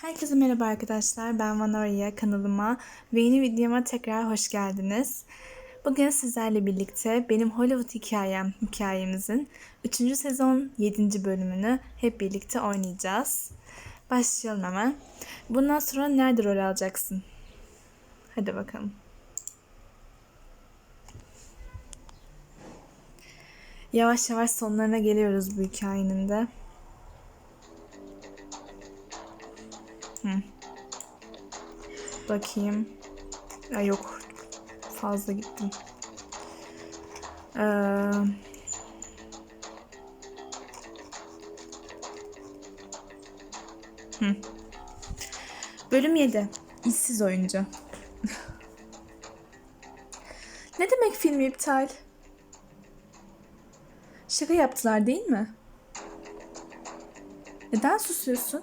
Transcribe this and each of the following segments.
Herkese merhaba arkadaşlar. Ben Vanoria kanalıma ve yeni videoma tekrar hoş geldiniz. Bugün sizlerle birlikte benim Hollywood hikayem hikayemizin 3. sezon 7. bölümünü hep birlikte oynayacağız. Başlayalım hemen. Bundan sonra nerede rol alacaksın? Hadi bakalım. Yavaş yavaş sonlarına geliyoruz bu hikayenin de. Bakayım. Ya yok. Fazla gittim. Ee, hı. Bölüm 7. İşsiz oyuncu. ne demek film iptal? Şaka yaptılar değil mi? Neden susuyorsun?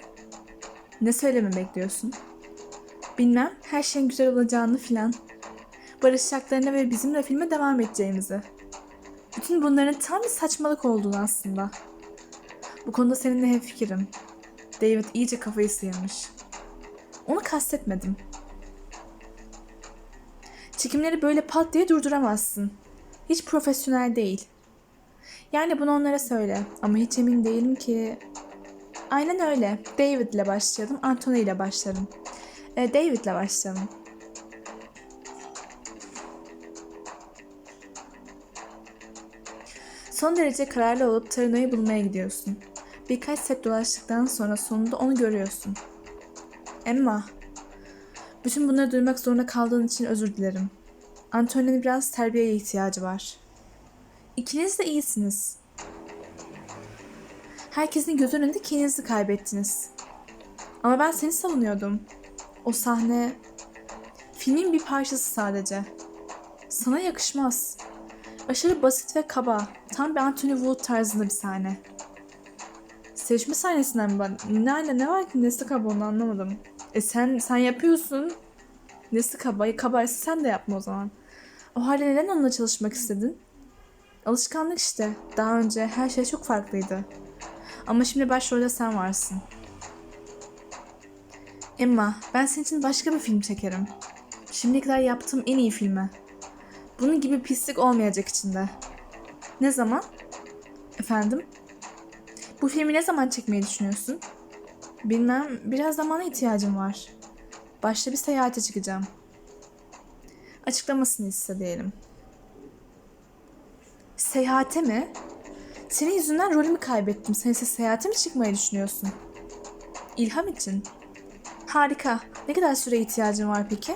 Ne söyleme bekliyorsun? Bilmem, her şeyin güzel olacağını filan. Barışacaklarını ve bizimle filme devam edeceğimizi. Bütün bunların tam bir saçmalık olduğunu aslında. Bu konuda seninle hemfikirim. David iyice kafayı sıyırmış. Onu kastetmedim. Çekimleri böyle pat diye durduramazsın. Hiç profesyonel değil. Yani bunu onlara söyle ama hiç emin değilim ki Aynen öyle. David ile başlayalım. Anthony ile başlarım. Ee, David ile başlayalım. Son derece kararlı olup Tarino'yu bulmaya gidiyorsun. Birkaç set dolaştıktan sonra sonunda onu görüyorsun. Emma, bütün bunları duymak zorunda kaldığın için özür dilerim. Anthony'nin biraz terbiyeye ihtiyacı var. İkiniz de iyisiniz. Herkesin göz önünde kendinizi kaybettiniz. Ama ben seni savunuyordum. O sahne filmin bir parçası sadece. Sana yakışmaz. Aşırı basit ve kaba. Tam bir Anthony Wood tarzında bir sahne. Sevişme sahnesinden mi ben? Ne, ne var ki nesi kaba onu anlamadım. E sen sen yapıyorsun. Nesi kaba? Kabaysa sen de yapma o zaman. O halde neden onunla çalışmak istedin? Alışkanlık işte. Daha önce her şey çok farklıydı. Ama şimdi başrolde sen varsın. Emma, ben senin için başka bir film çekerim. Şimdiye kadar yaptığım en iyi filmi. Bunun gibi pislik olmayacak içinde. Ne zaman? Efendim? Bu filmi ne zaman çekmeyi düşünüyorsun? Bilmem, biraz zamana ihtiyacım var. Başta bir seyahate çıkacağım. Açıklamasını iste diyelim. Seyahate mi? Senin yüzünden rolümü kaybettim. Sen ise seyahate mi çıkmayı düşünüyorsun? İlham için. Harika. Ne kadar süre ihtiyacın var peki?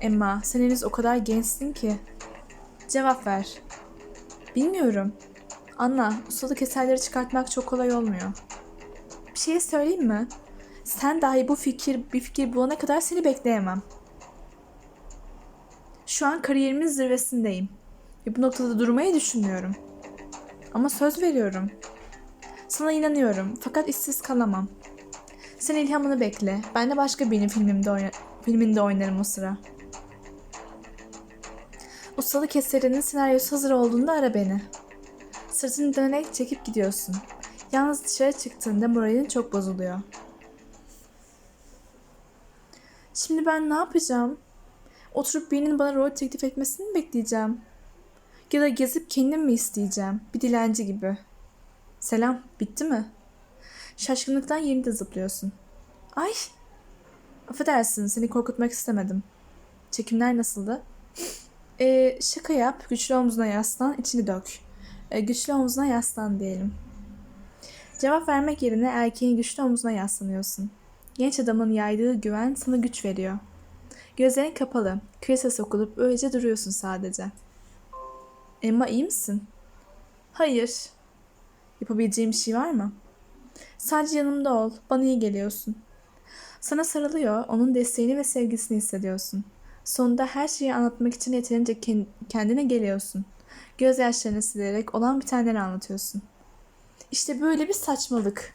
Emma, sen henüz o kadar gençsin ki. Cevap ver. Bilmiyorum. Anla, ustalık eserleri çıkartmak çok kolay olmuyor. Bir şey söyleyeyim mi? Sen dahi bu fikir, bir fikir bulana kadar seni bekleyemem. Şu an kariyerimin zirvesindeyim. Ve bu noktada durmayı düşünmüyorum. Ama söz veriyorum. Sana inanıyorum fakat işsiz kalamam. Sen ilhamını bekle. Ben de başka birinin filmimde oyna filminde oynarım o sıra. Ustalık eserinin senaryosu hazır olduğunda ara beni. Sırtını dönerek çekip gidiyorsun. Yalnız dışarı çıktığında moralin çok bozuluyor. Şimdi ben ne yapacağım? Oturup birinin bana rol teklif etmesini mi bekleyeceğim? Ya da gezip kendim mi isteyeceğim? Bir dilenci gibi. Selam, bitti mi? Şaşkınlıktan yerinde zıplıyorsun. Ay! Affedersin, seni korkutmak istemedim. Çekimler nasıldı? Ee, şaka yap, güçlü omzuna yaslan, içini dök. Ee, güçlü omzuna yaslan diyelim. Cevap vermek yerine erkeğin güçlü omzuna yaslanıyorsun. Genç adamın yaydığı güven sana güç veriyor. Gözlerin kapalı, krize sokulup öylece duruyorsun sadece. Emma iyi misin? Hayır. Yapabileceğim bir şey var mı? Sadece yanımda ol. Bana iyi geliyorsun. Sana sarılıyor, onun desteğini ve sevgisini hissediyorsun. Sonunda her şeyi anlatmak için yeterince kendine geliyorsun. Gözyaşlarını silerek olan bitenleri anlatıyorsun. İşte böyle bir saçmalık.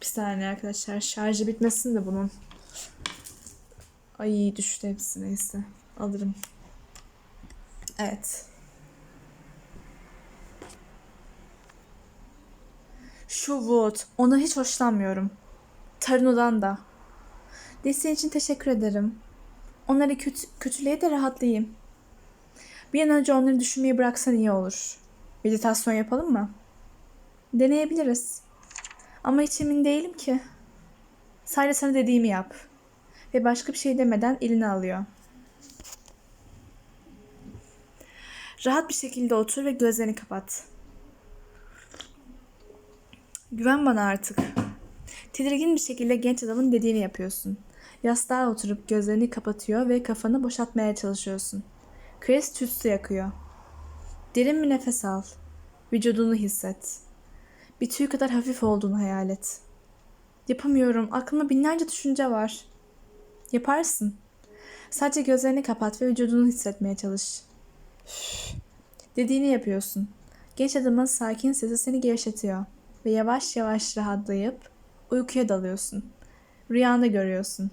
Bir saniye arkadaşlar şarjı bitmesin de bunun. Ay düştü hepsi neyse. Alırım. Evet. Şu Wood. Ona hiç hoşlanmıyorum. Tarino'dan da. Desteğin için teşekkür ederim. Onları kötü, kötüleye de rahatlayayım. Bir an önce onları düşünmeyi bıraksan iyi olur. Meditasyon yapalım mı? Deneyebiliriz. Ama hiç emin değilim ki. Sadece sana dediğimi yap. Ve başka bir şey demeden elini alıyor. Rahat bir şekilde otur ve gözlerini kapat. Güven bana artık. Tedirgin bir şekilde genç adamın dediğini yapıyorsun. Yastığa oturup gözlerini kapatıyor ve kafanı boşaltmaya çalışıyorsun. Chris tütsü yakıyor. Derin bir nefes al. Vücudunu hisset. Bir tüy kadar hafif olduğunu hayal et. Yapamıyorum. Aklımda binlerce düşünce var. Yaparsın. Sadece gözlerini kapat ve vücudunu hissetmeye çalış. Üf. Dediğini yapıyorsun. Genç adamın sakin sesi seni gevşetiyor ve yavaş yavaş rahatlayıp uykuya dalıyorsun. Rüyanda görüyorsun.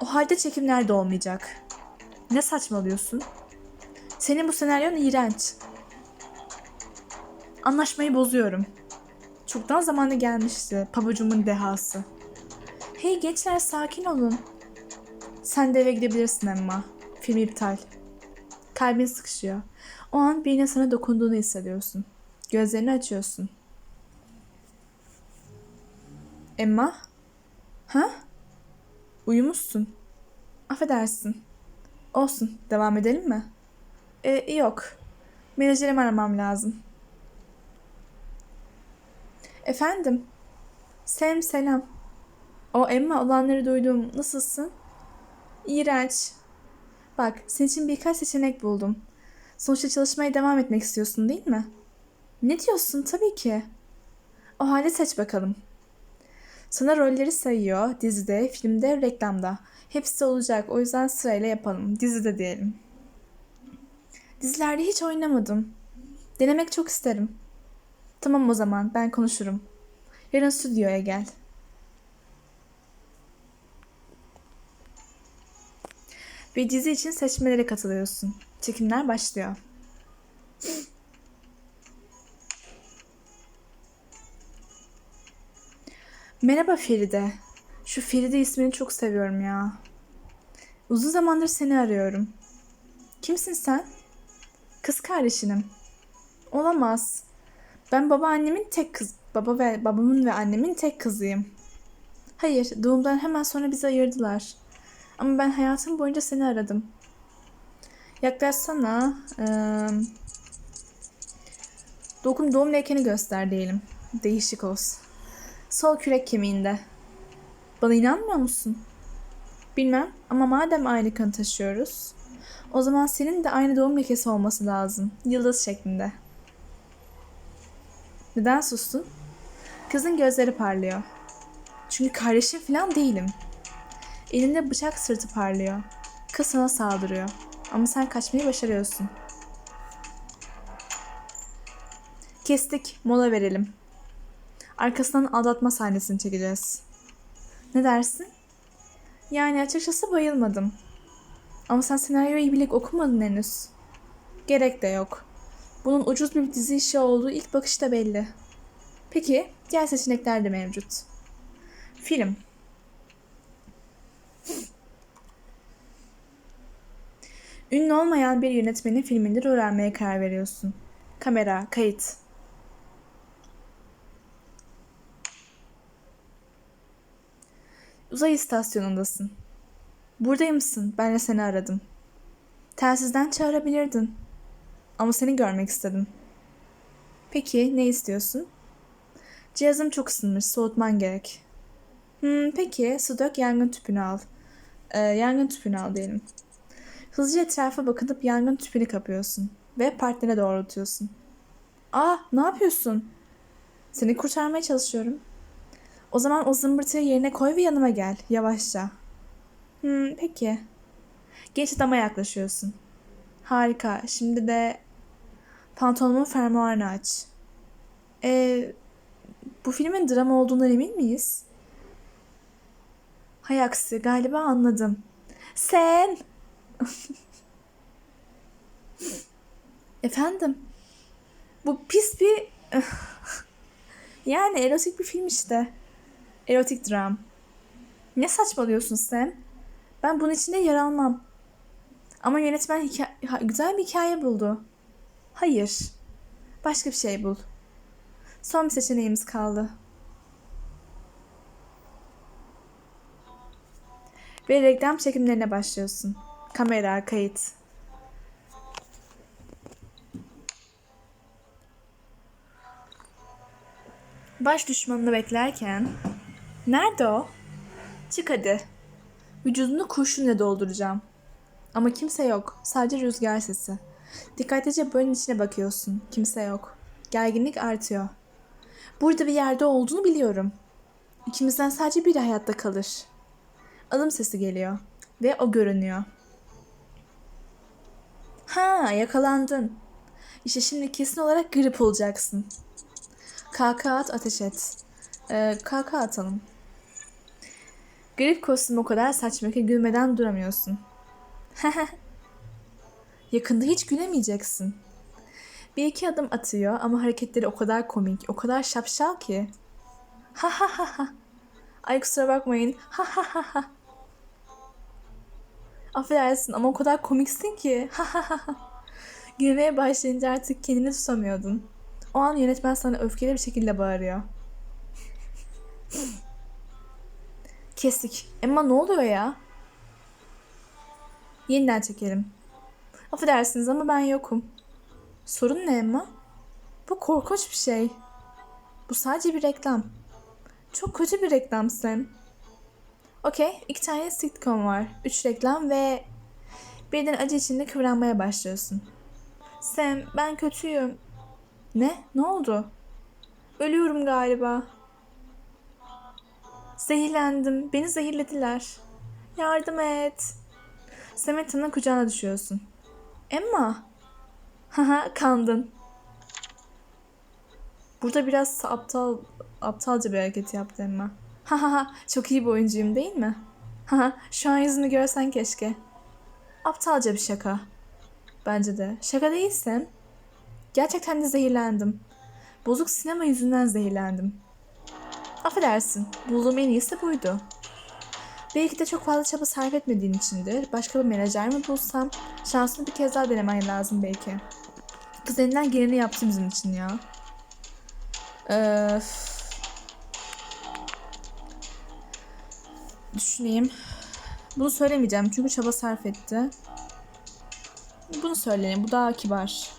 O halde çekimler de olmayacak. Ne saçmalıyorsun? Senin bu senaryon iğrenç. Anlaşmayı bozuyorum. Çoktan zamanı gelmişti pabucumun dehası. Hey gençler sakin olun. Sen de eve gidebilirsin Emma. Film iptal. Kalbin sıkışıyor. O an birinin sana dokunduğunu hissediyorsun. Gözlerini açıyorsun. Emma? Ha? Uyumuşsun. Affedersin. Olsun. Devam edelim mi? E, yok. Menajerimi aramam lazım. Efendim? Sem selam. O Emma olanları duydum. Nasılsın? İğrenç. Bak senin için birkaç seçenek buldum. Sonuçta çalışmaya devam etmek istiyorsun değil mi? Ne diyorsun? Tabii ki. O halde seç bakalım. Sana rolleri sayıyor. Dizide, filmde, reklamda. Hepsi olacak. O yüzden sırayla yapalım. Dizide diyelim. Dizilerde hiç oynamadım. Denemek çok isterim. Tamam o zaman ben konuşurum. Yarın stüdyoya gel. Bir dizi için seçmelere katılıyorsun. Çekimler başlıyor. Merhaba Feride. Şu Feride ismini çok seviyorum ya. Uzun zamandır seni arıyorum. Kimsin sen? Kız kardeşinim. Olamaz. Ben babaannemin tek kız, baba ve babamın ve annemin tek kızıyım. Hayır, doğumdan hemen sonra bizi ayırdılar. Ama ben hayatım boyunca seni aradım. Yaklaşsana. Ee, dokun doğum lekeni göster diyelim. Değişik olsun. Sol kürek kemiğinde. Bana inanmıyor musun? Bilmem ama madem aynı kanı taşıyoruz, o zaman senin de aynı doğum lekesi olması lazım. Yıldız şeklinde. Neden sustun? Kızın gözleri parlıyor. Çünkü kardeşim falan değilim. Elinde bıçak sırtı parlıyor. Kız sana saldırıyor. Ama sen kaçmayı başarıyorsun. Kestik. Mola verelim. Arkasından aldatma sahnesini çekeceğiz. Ne dersin? Yani açıkçası bayılmadım. Ama sen senaryoyu bilip okumadın henüz. Gerek de yok. Bunun ucuz bir dizi işi olduğu ilk bakışta belli. Peki, diğer seçenekler de mevcut. Film. Ünlü olmayan bir yönetmenin rol almaya karar veriyorsun. Kamera, kayıt. Uzay istasyonundasın. Buradaymışsın. Ben de seni aradım. Telsizden çağırabilirdin. Ama seni görmek istedim. Peki ne istiyorsun? Cihazım çok ısınmış. Soğutman gerek. Hmm, peki su dök yangın tüpünü al. Ee, yangın tüpünü al diyelim. Hızlıca etrafa bakınıp yangın tüpünü kapıyorsun. Ve partnere doğrultuyorsun. Aa ne yapıyorsun? Seni kurtarmaya çalışıyorum. O zaman o zımbırtıyı yerine koy ve yanıma gel. Yavaşça. Hmm, peki. Genç adama yaklaşıyorsun. Harika. Şimdi de pantolonumun fermuarını aç. Ee, bu filmin drama olduğundan emin miyiz? Hay aksi galiba anladım. Sen! Efendim? Bu pis bir... yani erotik bir film işte. Erotik dram. Ne saçmalıyorsun Sam? Ben bunun içinde yer almam. Ama yönetmen hikaye- güzel bir hikaye buldu. Hayır. Başka bir şey bul. Son bir seçeneğimiz kaldı. Ve reklam çekimlerine başlıyorsun. Kamera, kayıt. Baş düşmanını beklerken... Nerede o? Çık hadi. Vücudunu kurşunla dolduracağım. Ama kimse yok. Sadece rüzgar sesi. Dikkatlice bölün içine bakıyorsun. Kimse yok. Gerginlik artıyor. Burada bir yerde olduğunu biliyorum. İkimizden sadece biri hayatta kalır. Adım sesi geliyor. Ve o görünüyor. Ha yakalandın. İşte şimdi kesin olarak grip olacaksın. KK at ateş et. Ee, KK atalım. Grip kostümü o kadar saçma ki gülmeden duramıyorsun. Yakında hiç gülemeyeceksin. Bir iki adım atıyor ama hareketleri o kadar komik, o kadar şapşal ki. Ha ha ha ha. Ay kusura bakmayın. Ha ha ha ha. Affedersin ama o kadar komiksin ki. Gülmeye başlayınca artık kendini tutamıyordun. O an yönetmen sana öfkeli bir şekilde bağırıyor. Kestik. Emma ne oluyor ya? Yeniden çekelim. Affedersiniz ama ben yokum. Sorun ne Emma? Bu korkunç bir şey. Bu sadece bir reklam. Çok kötü bir reklam Sam. Okey, iki tane sitcom var. Üç reklam ve birden acı içinde kıvranmaya başlıyorsun. Sam, ben kötüyüm. Ne? Ne oldu? Ölüyorum galiba. Zehirlendim. Beni zehirlediler. Yardım et. Sameta'nın kucağına düşüyorsun. Emma. Haha kandın. Burada biraz aptal aptalca bir hareket yaptı Emma. Haha çok iyi bir oyuncuyum değil mi? Haha şu an yüzünü görsen keşke. Aptalca bir şaka. Bence de. Şaka değilsen. Gerçekten de zehirlendim. Bozuk sinema yüzünden zehirlendim. Affedersin. Bulduğum en iyisi buydu. Belki de çok fazla çaba sarf etmediğin içindir. Başka bir menajer mi bulsam? Şansını bir kez daha denemen lazım belki. Kız elinden geleni yaptı için ya. Öf. Düşüneyim. Bunu söylemeyeceğim çünkü çaba sarf etti. Bunu söyleyeyim. Bu daha kibar.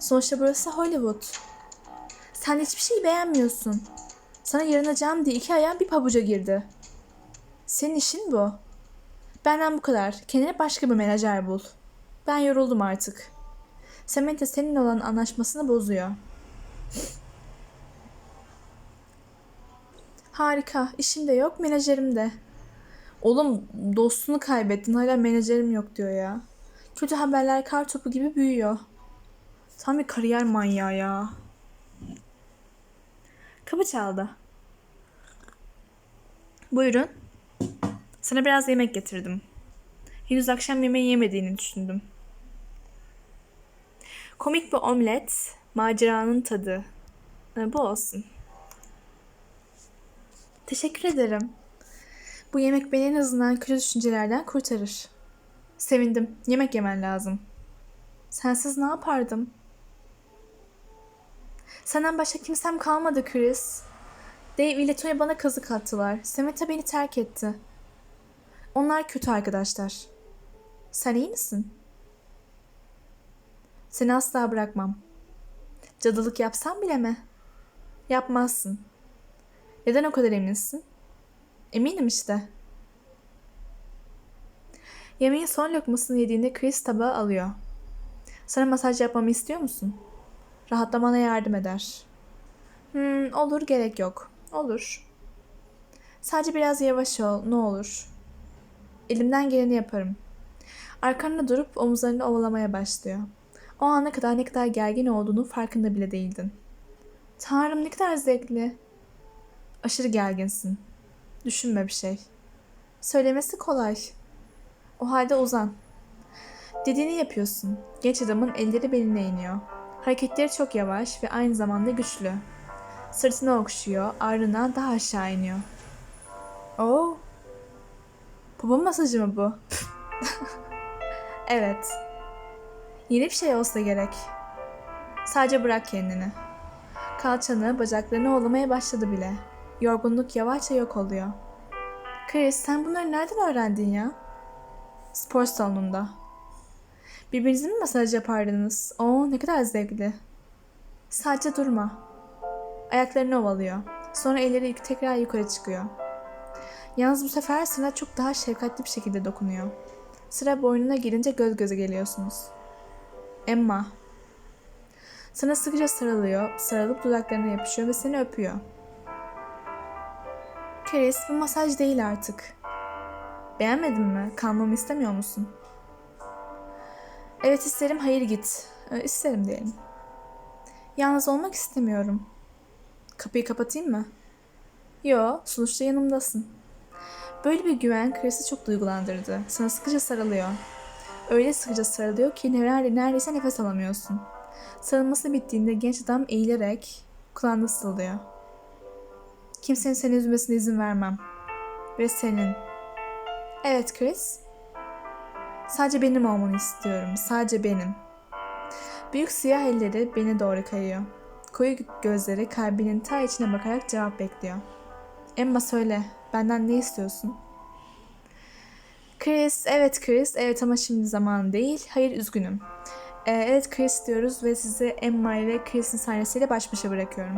Sonuçta burası Hollywood. Sen hiçbir şeyi beğenmiyorsun. Sana yaranacağım diye iki ayağın bir pabuca girdi. Senin işin bu. Benden bu kadar. Kendine başka bir menajer bul. Ben yoruldum artık. Samantha seninle olan anlaşmasını bozuyor. Harika. İşim de yok, menajerim de. Oğlum dostunu kaybettin. Hala menajerim yok diyor ya. Kötü haberler kar topu gibi büyüyor. Tam bir kariyer manyağı ya. Kapı çaldı. Buyurun. Sana biraz yemek getirdim. Henüz akşam yemeği yemediğini düşündüm. Komik bir omlet, maceranın tadı. Bu olsun. Teşekkür ederim. Bu yemek beni en azından kötü düşüncelerden kurtarır. Sevindim. Yemek yemen lazım. Sensiz ne yapardım? Senden başka kimsem kalmadı Chris. Dave ile Tony bana kazık attılar. Samantha beni terk etti. Onlar kötü arkadaşlar. Sen iyi misin? Seni asla bırakmam. Cadılık yapsam bile mi? Yapmazsın. Neden o kadar eminsin? Eminim işte. Yemeğin son lokmasını yediğinde Chris tabağı alıyor. Sana masaj yapmamı istiyor musun? Rahatlamana yardım eder. Hmm, olur gerek yok. Olur. Sadece biraz yavaş ol, ne olur. Elimden geleni yaparım. Arkanda durup omuzlarını ovalamaya başlıyor. O ana kadar ne kadar gergin olduğunu farkında bile değildin. Tanrım ne kadar zevkli. Aşırı gerginsin. Düşünme bir şey. Söylemesi kolay. O halde uzan. Dediğini yapıyorsun. Genç adamın elleri beline iniyor. Hareketleri çok yavaş ve aynı zamanda güçlü. Sırtını okşuyor, ardından daha aşağı iniyor. Oo. Baba masajı mı bu? evet. Yeni bir şey olsa gerek. Sadece bırak kendini. Kalçanı, bacaklarını ovalamaya başladı bile. Yorgunluk yavaşça yok oluyor. Chris sen bunları nereden öğrendin ya? Spor salonunda. Birbirinize mi masaj yapardınız? Oo ne kadar zevkli. Sadece durma. Ayaklarını ovalıyor. Sonra elleri tekrar yukarı çıkıyor. Yalnız bu sefer sana çok daha şefkatli bir şekilde dokunuyor. Sıra boynuna gelince göz göze geliyorsunuz. Emma. Sana sıkıca sarılıyor, sarılıp dudaklarına yapışıyor ve seni öpüyor. Chris, bu masaj değil artık. Beğenmedin mi? Kalmamı istemiyor musun? Evet isterim, hayır git. Ee, isterim diyelim. Yalnız olmak istemiyorum. Kapıyı kapatayım mı? Yo, sonuçta yanımdasın. Böyle bir güven Chris'i çok duygulandırdı. Sana sıkıca sarılıyor. Öyle sıkıca sarılıyor ki neredeyse nefes alamıyorsun. Sarılması bittiğinde genç adam eğilerek kulağına sığlıyor. Kimsenin seni üzmesine izin vermem. Ve senin. Evet Chris. Sadece benim olmanı istiyorum. Sadece benim. Büyük siyah elleri beni doğru kayıyor. Koyu gözleri kalbinin ta içine bakarak cevap bekliyor. Emma söyle, benden ne istiyorsun? Chris, evet Chris, evet ama şimdi zaman değil. Hayır üzgünüm. Ee, evet Chris diyoruz ve sizi Emma ile Chris'in sahnesiyle baş başa bırakıyorum.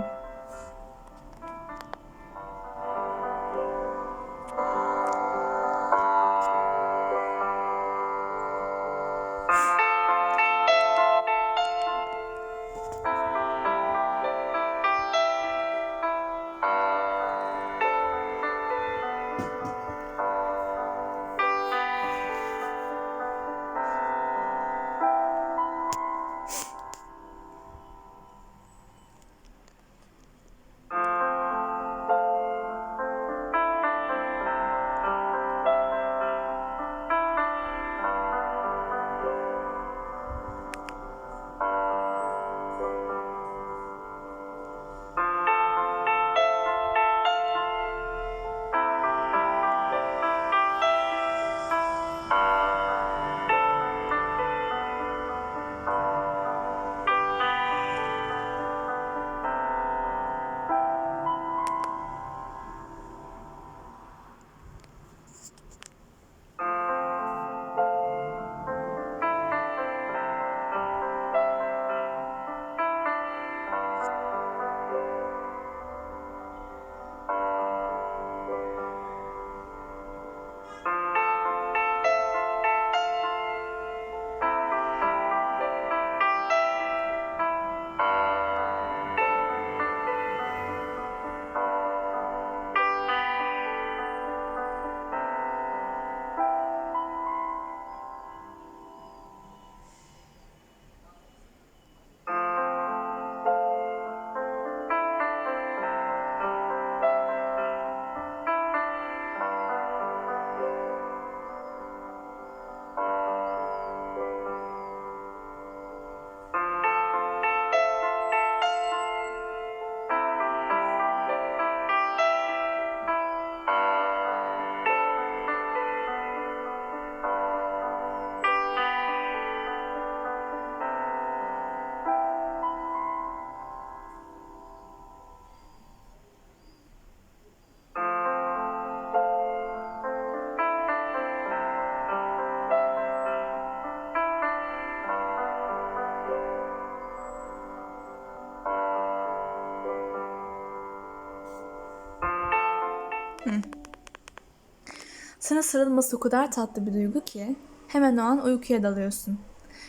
Sana sarılması o kadar tatlı bir duygu ki hemen o an uykuya dalıyorsun.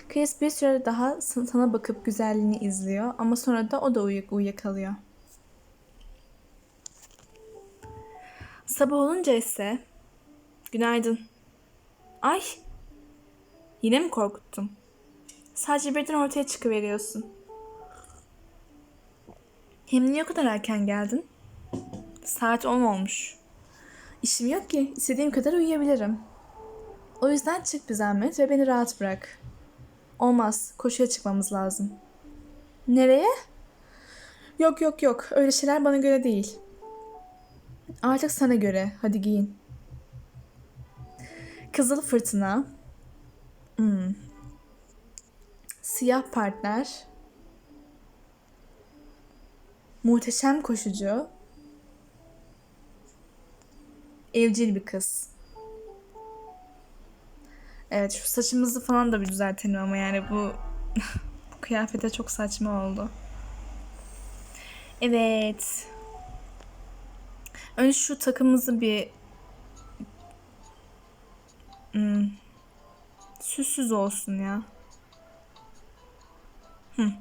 Chris bir süre daha sana bakıp güzelliğini izliyor ama sonra da o da uyuyak uyuyakalıyor. Sabah olunca ise günaydın. Ay yine mi korkuttum? Sadece birden ortaya çıkıveriyorsun. Hem niye o kadar erken geldin? Saat 10 olmuş. İşim yok ki. istediğim kadar uyuyabilirim. O yüzden çık bir zahmet ve beni rahat bırak. Olmaz. Koşuya çıkmamız lazım. Nereye? Yok yok yok. Öyle şeyler bana göre değil. Artık sana göre. Hadi giyin. Kızıl fırtına. Hmm. Siyah partner. Muhteşem koşucu. Evcil bir kız. Evet şu saçımızı falan da bir düzeltelim ama yani bu bu kıyafete çok saçma oldu. Evet. Önce şu takımımızı bir hmm, süssüz olsun ya. Hı.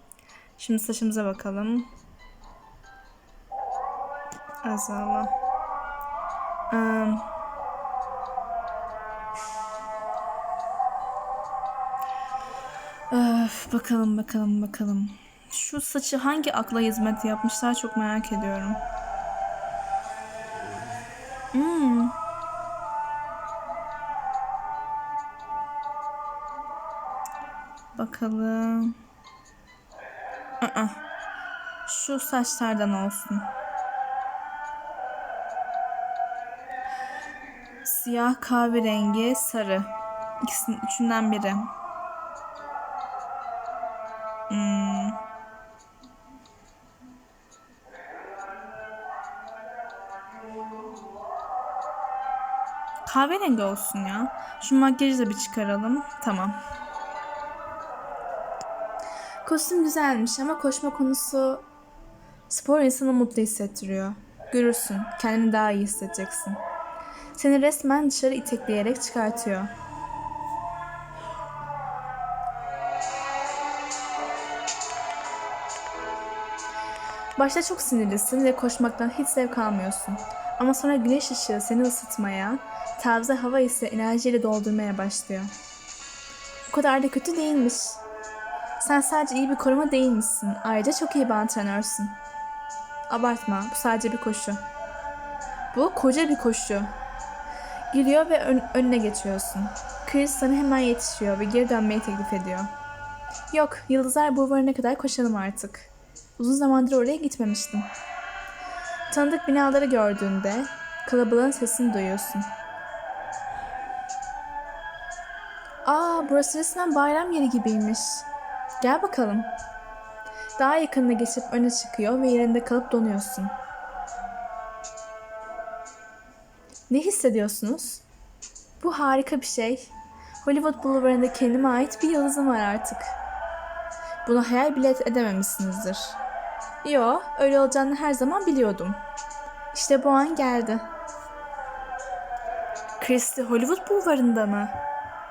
Şimdi saçımıza bakalım. Azala. Um, öf, bakalım bakalım bakalım. Şu saçı hangi akla hizmet yapmışlar çok merak ediyorum. Hmm. Bakalım. Aa, şu saçlardan olsun. Siyah, kahverengi, sarı. İkisinin üçünden biri. Hmm. Kahverengi olsun ya. Şu makyajı da bir çıkaralım. Tamam. Kostüm güzelmiş ama koşma konusu spor insanı mutlu hissettiriyor. Görürsün, kendini daha iyi hissedeceksin. Seni resmen dışarı itekleyerek çıkartıyor. Başta çok sinirlisin ve koşmaktan hiç zevk almıyorsun. Ama sonra güneş ışığı seni ısıtmaya, taze hava ise enerjiyle doldurmaya başlıyor. Bu kadar da kötü değilmiş. Sen sadece iyi bir koruma değilmişsin. Ayrıca çok iyi bir antrenörsün. Abartma, bu sadece bir koşu. Bu koca bir koşu. Giriyor ve ön- önüne geçiyorsun. Chris sana hemen yetişiyor ve geri dönmeyi teklif ediyor. Yok, Yıldızlar Bulvarı'na kadar koşalım artık. Uzun zamandır oraya gitmemiştim. Tanıdık binaları gördüğünde kalabalığın sesini duyuyorsun. Aa, burası resmen bayram yeri gibiymiş. Gel bakalım. Daha yakınına geçip öne çıkıyor ve yerinde kalıp donuyorsun. Ne hissediyorsunuz? Bu harika bir şey. Hollywood Bulvarı'nda kendime ait bir yıldızım var artık. Bunu hayal bile edememişsinizdir. Yo, öyle olacağını her zaman biliyordum. İşte bu an geldi. Christie Hollywood Bulvarı'nda mı?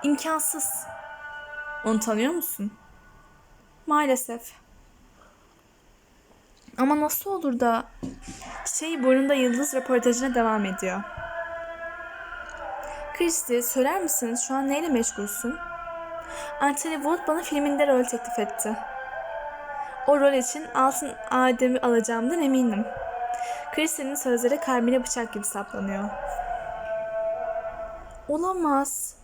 İmkansız. Onu tanıyor musun? Maalesef. Ama nasıl olur da şey burnunda yıldız röportajına devam ediyor. Christy, söyler misin şu an neyle meşgulsün? Anthony Wood bana filminde rol teklif etti. O rol için altın Adem'i alacağımdan eminim. Christy'nin sözleri kalbine bıçak gibi saplanıyor. Olamaz.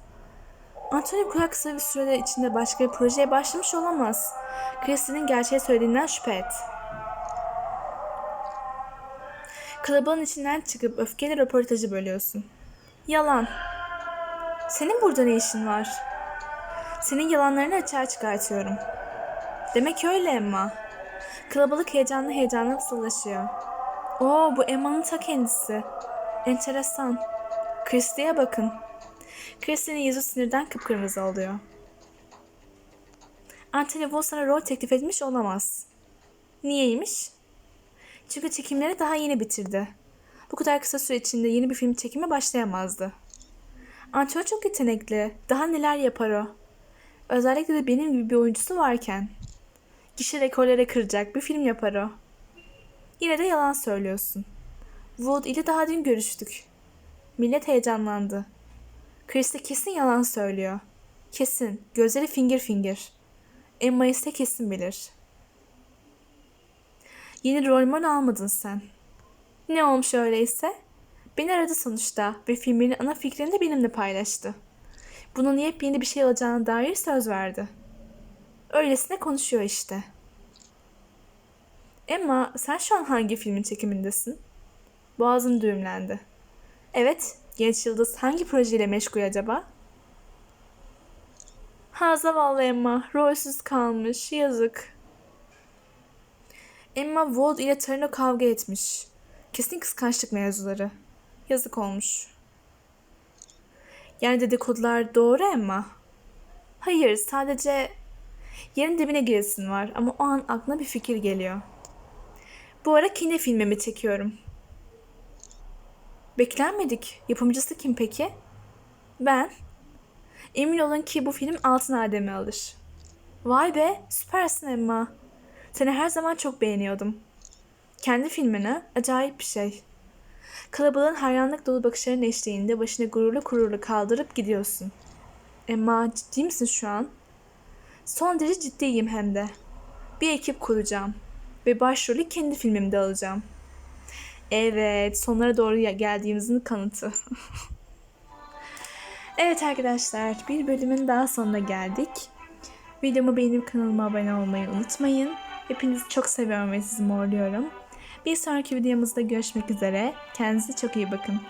Anthony kadar kısa bir sürede içinde başka bir projeye başlamış olamaz. Christy'nin gerçeği söylediğinden şüphe et. Kalabalığın içinden çıkıp öfkeyle röportajı bölüyorsun. Yalan. Senin burada ne işin var? Senin yalanlarını açığa çıkartıyorum. Demek öyle Emma. Kalabalık heyecanlı heyecanla fısıldaşıyor. Oo bu Emma'nın ta kendisi. Enteresan. Christie'ye bakın. Christie'nin yüzü sinirden kıpkırmızı oluyor. Anthony Wood sana rol teklif etmiş olamaz. Niyeymiş? Çünkü çekimleri daha yeni bitirdi. Bu kadar kısa süre içinde yeni bir film çekime başlayamazdı. Anthony çok yetenekli. Daha neler yapar o? Özellikle de benim gibi bir oyuncusu varken. Kişi rekorları kıracak bir film yapar o. Yine de yalan söylüyorsun. Wood ile daha dün görüştük. Millet heyecanlandı. Chris de kesin yalan söylüyor. Kesin. Gözleri finger finger. Emma ise kesin bilir. Yeni rol model almadın sen. Ne olmuş öyleyse? Beni aradı sonuçta ve filmin ana fikrini de benimle paylaştı. Bunun yepyeni bir şey olacağına dair söz verdi. Öylesine konuşuyor işte. Emma sen şu an hangi filmin çekimindesin? Boğazım düğümlendi. Evet, genç yıldız hangi projeyle meşgul acaba? Ha zavallı Emma, rolsüz kalmış, yazık. Emma Ward ile Tarino kavga etmiş. Kesin kıskançlık mevzuları. Yazık olmuş. Yani dedikodular doğru Emma. Hayır, sadece yerin dibine giresin var ama o an aklına bir fikir geliyor. Bu ara kine filmimi çekiyorum. Beklenmedik. Yapımcısı kim peki? Ben. Emin olun ki bu film altın ademi alır. Vay be, süpersin Emma. Seni her zaman çok beğeniyordum. Kendi filmine acayip bir şey. Kalabalığın hayranlık dolu bakışların eşliğinde başını gururlu gururlu kaldırıp gidiyorsun. Emma ciddi misin şu an? Son derece ciddiyim hem de. Bir ekip kuracağım ve başrolü kendi filmimde alacağım. Evet, sonlara doğru geldiğimizin kanıtı. evet arkadaşlar, bir bölümün daha sonuna geldik. Videomu beğenip kanalıma abone olmayı unutmayın. Hepinizi çok seviyorum ve sizi morluyorum. Bir sonraki videomuzda görüşmek üzere. Kendinize çok iyi bakın.